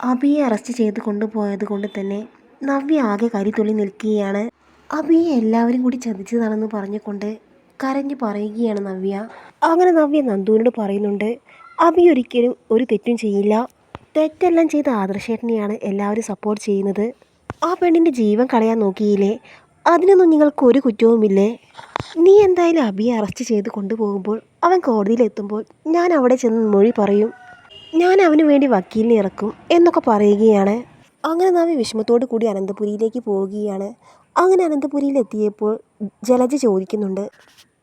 അബിയെ arrest ചെയ്ത് കൊണ്ടുപോയത് കൊണ്ട് തന്നെ നവ്യ ആകെ കരിതുള്ളി നിൽക്കുകയാണ്. അബിയെ എല്ലാവരും കൂടി ചതിച്ചതാണെന്ന് പറഞ്ഞുകൊണ്ട് കരഞ്ഞു പറയുകയാണ് നവ്യ. അങ്ങനെ നവ്യ നന്ദുവിനോട് പറയുന്നുണ്ട് അബി ഒരിക്കലും ഒരു തെറ്റും ചെയ്യില്ല. തെറ്റെല്ലാം ചെയ്ത ആദർശേട്ടനെയാണ് എല്ലാവരും സപ്പോർട്ട് ചെയ്യുന്നത്. ആ പെണ്ണിന്റെ ജീവൻ കളയാൻ നോക്കിയില്ലേ? അതിനൊന്നും നിങ്ങൾക്ക് ഒരു കുറ്റവുമില്ലേ? നീ എന്തായാലും അബിയെ അറസ്റ്റ് ചെയ്ത് കൊണ്ടുപോകുമ്പോൾ അവൻ കോടതിയിലെത്തുമ്പോൾ ഞാൻ അവിടെ ചെന്ന് മൊഴി പറയും. ഞാൻ അവന് വേണ്ടി വക്കീലിനെ ഇറക്കും എന്നൊക്കെ പറയുകയാണ്. അങ്ങനെ നാം വിഷമത്തോടു കൂടി അനന്തപുരിയിലേക്ക് പോവുകയാണ്. അങ്ങനെ അനന്തപുരിയിലെത്തിയപ്പോൾ ജലജ ചോദിക്കുന്നുണ്ട്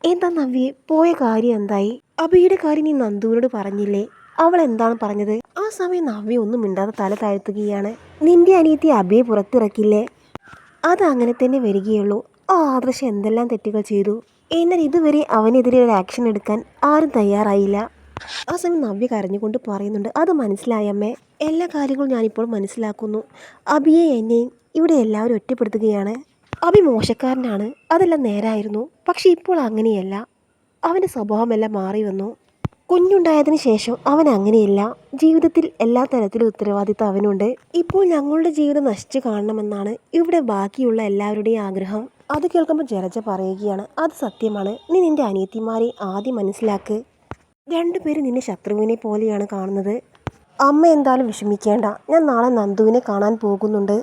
എന്താ നവ്യെ പോയ കാര്യം എന്തായി? അബിയുടെ കാര്യം നീ നന്ദുവിനോട് പറഞ്ഞില്ലേ? അവൾ എന്താണ് പറഞ്ഞത്? ആ സമയം നവ്യ ഒന്നും മിണ്ടാതെ തല താഴ്ത്തുകയാണ്. നിന്റെ അനിയത്തി അബിയെ പുറത്തിറക്കില്ലേ? അത് അങ്ങനെ തന്നെ വരികയുള്ളൂ. ആ ആദർശം എന്തെല്ലാം തെറ്റുകൾ ചെയ്തു? എന്നാൽ ഇതുവരെ അവനെതിരെ ഒരു ആക്ഷൻ എടുക്കാൻ ആരും തയ്യാറായില്ല. ആ സമയം നവ്യ കരഞ്ഞുകൊണ്ട് പറയുന്നുണ്ട് അത് മനസ്സിലായമ്മേ എല്ലാ കാര്യങ്ങളും ഞാനിപ്പോൾ മനസ്സിലാക്കുന്നു. അബിയെ എന്നെയും ഇവിടെ എല്ലാവരും ഒറ്റപ്പെടുത്തുകയാണ്. അബി മോശക്കാരനാണ്. അതെല്ലാം നേരായിരുന്നു. പക്ഷേ ഇപ്പോൾ അങ്ങനെയല്ല. അവന്റെ സ്വഭാവമെല്ലാം മാറി വന്നു. കുഞ്ഞുണ്ടായതിനു ശേഷം അവൻ അങ്ങനെയല്ല. ജീവിതത്തിൽ എല്ലാ തരത്തിലും ഉത്തരവാദിത്തം അവനുണ്ട്. ഇപ്പോൾ ഞങ്ങളുടെ ജീവിതം നശിച്ചു കാണണമെന്നാണ് ഇവിടെ ബാക്കിയുള്ള എല്ലാവരുടെയും ആഗ്രഹം. അത് കേൾക്കുമ്പോൾ ജലജ പറയുകയാണ് അത് സത്യമാണ്. നീ നിന്റെ അനിയത്തിമാരെ ആദ്യം മനസ്സിലാക്ക്. രണ്ടുപേരും നിന്നെ ശത്രുവിനെ പോലെയാണ് കാണുന്നത്. അമ്മ എന്തായാലും വിഷമിക്കേണ്ട. ഞാൻ നാളെ നന്ദുവിനെ കാണാൻ പോകുന്നുണ്ട്.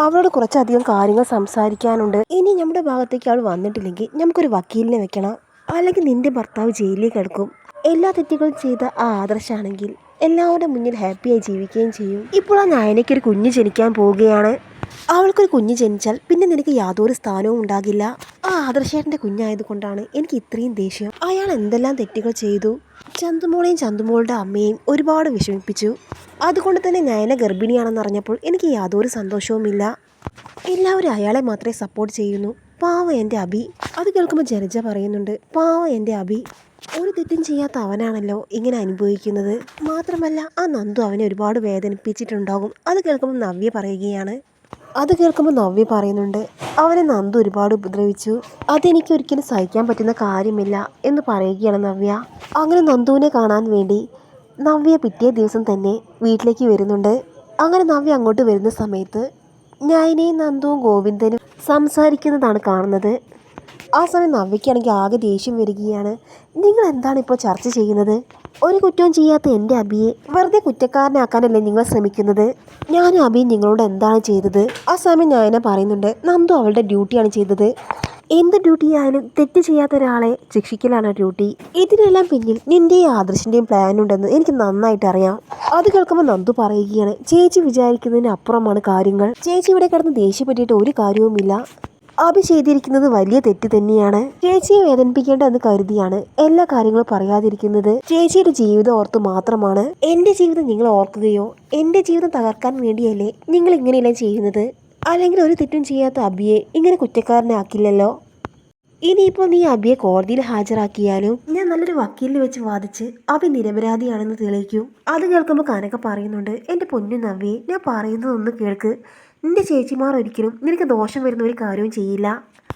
അവളോട് കുറച്ചധികം കാര്യങ്ങൾ സംസാരിക്കാനുണ്ട്. ഇനി നമ്മുടെ ഭാഗത്തേക്ക് അവൾ വന്നിട്ടില്ലെങ്കിൽ നമുക്കൊരു വക്കീലിനെ വെക്കണം. അല്ലെങ്കിൽ നിന്റെ ഭർത്താവ് ജയിലിൽ കിടക്കും. എല്ലാ തെറ്റുകളും ചെയ്ത ആ ആദർശാണെങ്കിൽ എല്ലാവരുടെ മുന്നിൽ ഹാപ്പിയായി ജീവിക്കുകയും ചെയ്യും. ഇപ്പോൾ ആ നായനയ്ക്കൊരു കുഞ്ഞ് ജനിക്കാൻ പോവുകയാണ്. അവൾക്കൊരു കുഞ്ഞ് ജനിച്ചാൽ പിന്നെ നിനക്ക് യാതൊരു സ്ഥാനവും ഉണ്ടാകില്ല. ആ ആദർശേട്ടന്റെ കുഞ്ഞായതുകൊണ്ടാണ് എനിക്ക് ഇത്രയും ദേഷ്യം. അയാൾ എന്തെല്ലാം തെറ്റുകൾ ചെയ്തു? ചന്തുമോളെയും ചന്തുമോളുടെ അമ്മയെയും ഒരുപാട് വിഷമിപ്പിച്ചു. അതുകൊണ്ട് തന്നെ നയന ഗർഭിണിയാണെന്ന് അറിഞ്ഞപ്പോൾ എനിക്ക് യാതൊരു സന്തോഷവുമില്ല. എല്ലാവരും അയാളെ മാത്രമേ സപ്പോർട്ട് ചെയ്യുന്നു. പാവ എന്റെ അബി അത് കേൾക്കുമ്പോൾ ജനജ പറയുന്നുണ്ട് പാവ എന്റെ അബി ഒരു തെറ്റും ചെയ്യാത്ത അവനാണല്ലോ ഇങ്ങനെ അനുഭവിക്കുന്നത്. മാത്രമല്ല ആ നന്ദു അവനെ ഒരുപാട് വേദനിപ്പിച്ചിട്ടുണ്ടാകും. അത് കേൾക്കുമ്പോൾ നവ്യ പറയുകയാണ് അത് കേൾക്കുമ്പോൾ നവ്യ പറയുന്നുണ്ട് അവനെ നന്ദു ഒരുപാട് ഉപദ്രവിച്ചു. അതെനിക്ക് ഒരിക്കലും സഹിക്കാൻ പറ്റുന്ന കാര്യമില്ല എന്ന് പറയുകയാണ് നവ്യ. അങ്ങനെ നന്ദുവിനെ കാണാൻ വേണ്ടി നവ്യ പിറ്റേ ദിവസം തന്നെ വീട്ടിലേക്ക് വരുന്നുണ്ട്. അങ്ങനെ നവ്യ അങ്ങോട്ട് വരുന്ന സമയത്ത് ഞായനെയും നന്ദുവും ഗോവിന്ദനും സംസാരിക്കുന്നതാണ് കാണുന്നത്. ആ സമയം നവ്യയ്ക്കാണെങ്കിൽ ആകെ ദേഷ്യം വരികയാണ്. നിങ്ങൾ എന്താണ് ഇപ്പോൾ ചർച്ച ചെയ്യുന്നത്? ഒരു കുറ്റവും ചെയ്യാത്ത എന്റെ അബിയെ വെറുതെ കുറ്റക്കാരനാക്കാനല്ലേ നിങ്ങൾ ശ്രമിക്കുന്നത്? ഞാനും അബിയും നിങ്ങളോട് എന്താണ് ചെയ്തത്? ആ സമയം ഞാനെ പറയുന്നുണ്ട് നന്ദു അവളുടെ ഡ്യൂട്ടിയാണ് ചെയ്തത്. എന്ത് ഡ്യൂട്ടി ആയാലും തെറ്റ് ചെയ്യാത്ത ഒരാളെ ശിക്ഷിക്കലാണ് ഡ്യൂട്ടി. ഇതിനെല്ലാം പിന്നിൽ നിന്റെയും ആദർശിന്റെയും പ്ലാൻ ഉണ്ടെന്ന് എനിക്ക് നന്നായിട്ട് അറിയാം. അത് കേൾക്കുമ്പോൾ നന്ദു പറയുകയാണ് ചേച്ചി വിചാരിക്കുന്നതിന് അപ്പുറമാണ് കാര്യങ്ങൾ. ചേച്ചി ഇവിടെ കിടന്ന് ദേഷ്യപ്പെട്ടിട്ട് ഒരു കാര്യവുമില്ല. അഭി ചെയ്തിരിക്കുന്നത് വലിയ തെറ്റ് തന്നെയാണ്. ചേച്ചിയെ വേദനിപ്പിക്കേണ്ട എന്ന് കരുതിയാണ് എല്ലാ കാര്യങ്ങളും പറയാതിരിക്കുന്നത്. ചേച്ചിയുടെ ജീവിതം ഓർത്ത് മാത്രമാണ്. എന്റെ ജീവിതം നിങ്ങൾ ഓർക്കുകയോ എന്റെ ജീവിതം തകർക്കാൻ വേണ്ടിയല്ലേ നിങ്ങൾ ഇങ്ങനെയെല്ലാം ചെയ്യുന്നത്? അല്ലെങ്കിൽ ഒരു തെറ്റും ചെയ്യാത്ത അബിയെ ഇങ്ങനെ കുറ്റക്കാരനാക്കില്ലല്ലോ? ഇനിയിപ്പോൾ നീ അബിയെ കോടതിയിൽ ഹാജരാക്കിയാലും ഞാൻ നല്ലൊരു വക്കീലിനെ വെച്ച് വാദിച്ച് അബി നിരപരാധിയാണെന്ന് തെളിയിക്കും. അത് കേൾക്കുമ്പോൾ കനക പറയുന്നുണ്ട് എന്റെ പൊന്നു നവ്യെ ഞാൻ പറയുന്നതൊന്ന് കേൾക്ക്. നിന്റെ ചേച്ചിമാർ ഒരിക്കലും നിനക്ക് ദോഷം വരുന്ന ഒരു കാര്യവും ചെയ്യില്ല.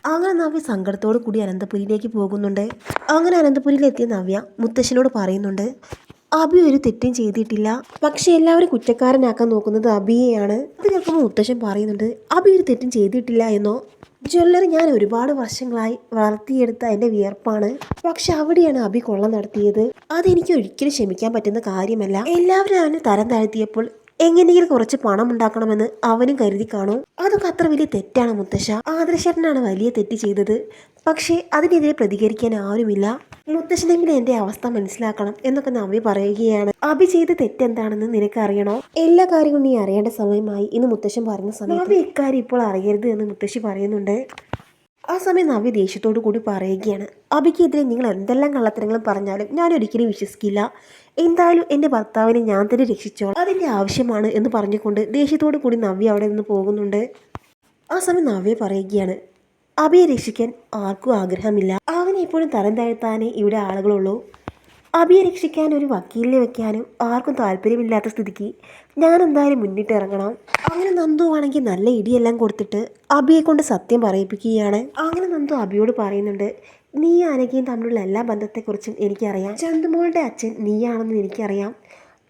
അങ്ങനെ നവ്യ സങ്കടത്തോടു കൂടി അനന്തപുരിയിലേക്ക് പോകുന്നുണ്ട്. അങ്ങനെ അനന്തപുരിയിലെത്തിയ നവ്യ മുത്തശ്ശനോട് പറയുന്നുണ്ട് അബി ഒരു തെറ്റും ചെയ്തിട്ടില്ല. പക്ഷെ എല്ലാവരും കുറ്റക്കാരനാക്കാൻ നോക്കുന്നത് അബിയെയാണ്. അത് കേൾക്കുമ്പോൾ മുത്തശ്ശൻ പറയുന്നുണ്ട് അബി ഒരു തെറ്റും ചെയ്തിട്ടില്ല എന്നോ? ജ്വല്ലറി ഞാൻ ഒരുപാട് വർഷങ്ങളായി വളർത്തിയെടുത്ത എന്റെ വിയർപ്പാണ്. പക്ഷെ അവിടെയാണ് അബി കൊള്ള നടത്തിയത്. അതെനിക്ക് ഒരിക്കലും ക്ഷമിക്കാൻ പറ്റുന്ന കാര്യമല്ല. എല്ലാവരും അവനെ തരം താഴ്ത്തിയപ്പോൾ എങ്ങനെയെങ്കിലും കുറച്ച് പണം ഉണ്ടാക്കണമെന്ന് അവനും കരുതി കാണും. അതൊക്കെ അത്ര വലിയ തെറ്റാണ് മുത്തശ്ശ. ആദർശനാണ് വലിയ തെറ്റ് ചെയ്തത്. പക്ഷേ അതിനെതിരെ പ്രതികരിക്കാൻ ആരുമില്ല. മുത്തശ്ശനെങ്കിലും എന്റെ അവസ്ഥ മനസ്സിലാക്കണം എന്നൊക്കെ നവ്യ പറയുകയാണ്. അഭി ചെയ്ത തെറ്റെന്താണെന്ന് നിനക്ക് അറിയണോ എല്ലാ കാര്യങ്ങളും നീ അറിയേണ്ട സമയമായി ഇന്ന് മുത്തശ്ശൻ പറഞ്ഞ സമയത്ത്. ഇക്കാര്യം ഇപ്പോൾ അറിയരുത് എന്ന് മുത്തശ്ശി പറയുന്നുണ്ട്. ആ സമയം നവ്യ ദേഷ്യത്തോടു കൂടി പറയുകയാണ് അബിക്കെതിരെ നിങ്ങൾ എന്തെല്ലാം കള്ളത്തരങ്ങളും പറഞ്ഞാലും ഞാൻ ഒരിക്കലും വിശ്വസിക്കില്ല. എന്തായാലും എന്റെ ഭർത്താവിനെ ഞാൻ തന്നെ രക്ഷിച്ചോളാം. അതിന്റെ ആവശ്യമാണ് എന്ന് പറഞ്ഞുകൊണ്ട് ദേഷ്യത്തോടു കൂടി നവ്യ അവിടെ നിന്ന് പോകുന്നുണ്ട്. ആ സമയം നവ്യ പറയുകയാണ് അബിയെ രക്ഷിക്കാൻ ആർക്കും ആഗ്രഹമില്ല. അവനെ എപ്പോഴും തരം താഴ്ത്താനേ ഇവിടെ ആളുകളുള്ളൂ. അബിയെ രക്ഷിക്കാൻ ഒരു വക്കീലിനെ വെക്കാനും ആർക്കും താല്പര്യമില്ലാത്ത സ്ഥിതിക്ക് ഞാൻ എന്തായാലും മുന്നിട്ട് ഇറങ്ങണം. അങ്ങനെ നന്ദു ആണെങ്കിൽ നല്ല ഇടിയെല്ലാം കൊടുത്തിട്ട് അബിയെ കൊണ്ട് സത്യം പറയിപ്പിക്കുകയാണ്. അങ്ങനെ നന്ദു അബിയോട് പറയുന്നുണ്ട് നീ അനകയും തമ്മിലുള്ള എല്ലാ ബന്ധത്തെക്കുറിച്ചും എനിക്കറിയാം. ചന്ദുമോളുടെ അച്ഛൻ നീയാണെന്ന് എനിക്കറിയാം.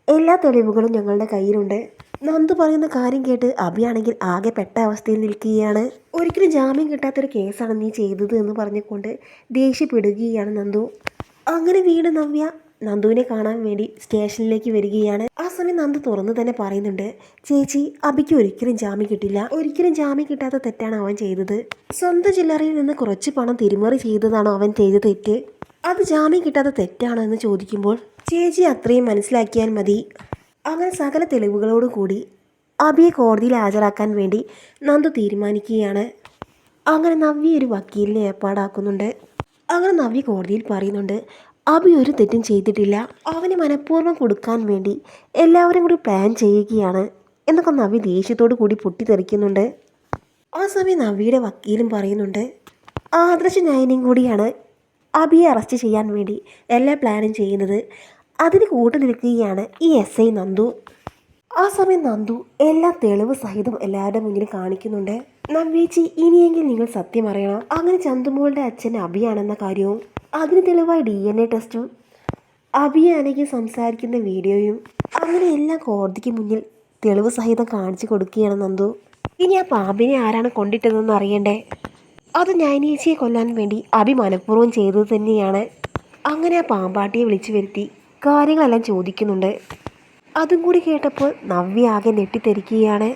എല്ലാ തെളിവുകളും ഞങ്ങളുടെ കയ്യിലുണ്ട്. നന്ദു പറയുന്ന കാര്യം കേട്ട് അഭിയാണെങ്കിൽ ആകെ പെട്ട അവസ്ഥയിൽ നിൽക്കുകയാണ്. ഒരിക്കലും ജാമ്യം കിട്ടാത്തൊരു കേസാണ് നീ ചെയ്തത് എന്ന് പറഞ്ഞുകൊണ്ട് ദേഷ്യപ്പെടുകയാണ് നന്ദു. അങ്ങനെ വീണ് നവ്യ നന്ദുവിനെ കാണാൻ വേണ്ടി സ്റ്റേഷനിലേക്ക് വരികയാണ്. ആ സമയം നന്ദു തുറന്നു തന്നെ പറയുന്നുണ്ട് ചേച്ചി അബിക്ക് ഒരിക്കലും ജാമ്യം കിട്ടില്ല. ഒരിക്കലും ജാമ്യം കിട്ടാത്ത തെറ്റാണ് അവൻ ചെയ്തത്. സ്വന്തം ചില്ലറയിൽ നിന്ന് കുറച്ച് പണം തിരിമറി ചെയ്തതാണ് അവൻ ചെയ്ത തെറ്റ്? അത് ജാമ്യം കിട്ടാത്ത തെറ്റാണോ എന്ന് ചോദിക്കുമ്പോൾ ചേച്ചി അത്രയും മനസ്സിലാക്കിയാൽ മതി. അങ്ങനെ സകല തെളിവുകളോടു കൂടി അബിയെ കോടതിയിൽ ഹാജരാക്കാൻ വേണ്ടി നന്ദു തീരുമാനിക്കുകയാണ്. അങ്ങനെ നവ്യ ഒരു വക്കീലിനെ ഏർപ്പാടാക്കുന്നുണ്ട്. അങ്ങനെ നവ്യ കോടതിയിൽ പറയുന്നുണ്ട് അബി ഒരു തെറ്റും ചെയ്തിട്ടില്ല. അവന് മനഃപൂർവം കൊടുക്കാൻ വേണ്ടി എല്ലാവരും കൂടി പ്ലാൻ ചെയ്യുകയാണ് എന്നൊക്കെ നവ്യ ദേഷ്യത്തോടു കൂടി പൊട്ടിത്തെറിക്കുന്നുണ്ട്. ആ സമയം നവ്യയുടെ വക്കീലും പറയുന്നുണ്ട് ആദർശ നയനും കൂടിയാണ് അബിയെ അറസ്റ്റ് ചെയ്യാൻ വേണ്ടി എല്ലാ പ്ലാനും ചെയ്യുന്നത്. അതിന് കൂട്ടു നിൽക്കുകയാണ് ഈ എസ് ഐ നന്ദു. ആ സമയം നന്ദു എല്ലാ തെളിവ് സഹിതം എല്ലാവരുടെ മുന്നിൽ കാണിക്കുന്നുണ്ട്. നവ്യേച്ചി ഇനിയെങ്കിൽ നിങ്ങൾ സത്യം അറിയണം. അങ്ങനെ ചന്തുമോളുടെ അച്ഛൻ അബിയാണെന്ന കാര്യവും അതിന് തെളിവായി ഡി എൻ എ ടെസ്റ്റും അബിയാണെങ്കിൽ സംസാരിക്കുന്ന വീഡിയോയും അങ്ങനെ എല്ലാം കോടതിക്ക് മുന്നിൽ തെളിവ് സഹിതം കാണിച്ചു കൊടുക്കുകയാണ് നന്ദു. ഇനി ആ പാമ്പിനെ ആരാണ് കൊണ്ടിട്ടതെന്ന് അറിയണ്ടേ? അത് നൈനേച്ചിയെ കൊല്ലാൻ വേണ്ടി അബി മനഃപൂർവം ചെയ്തത് തന്നെയാണ്. അങ്ങനെ ആ പാമ്പാട്ടിയെ വിളിച്ചു വരുത്തി കാര്യങ്ങളെല്ലാം ചോദിക്കുന്നുണ്ട്. അതും കൂടി കേട്ടപ്പോൾ നവ്യ ആകെ ഞെട്ടിത്തെരിക്കുകയാണ്.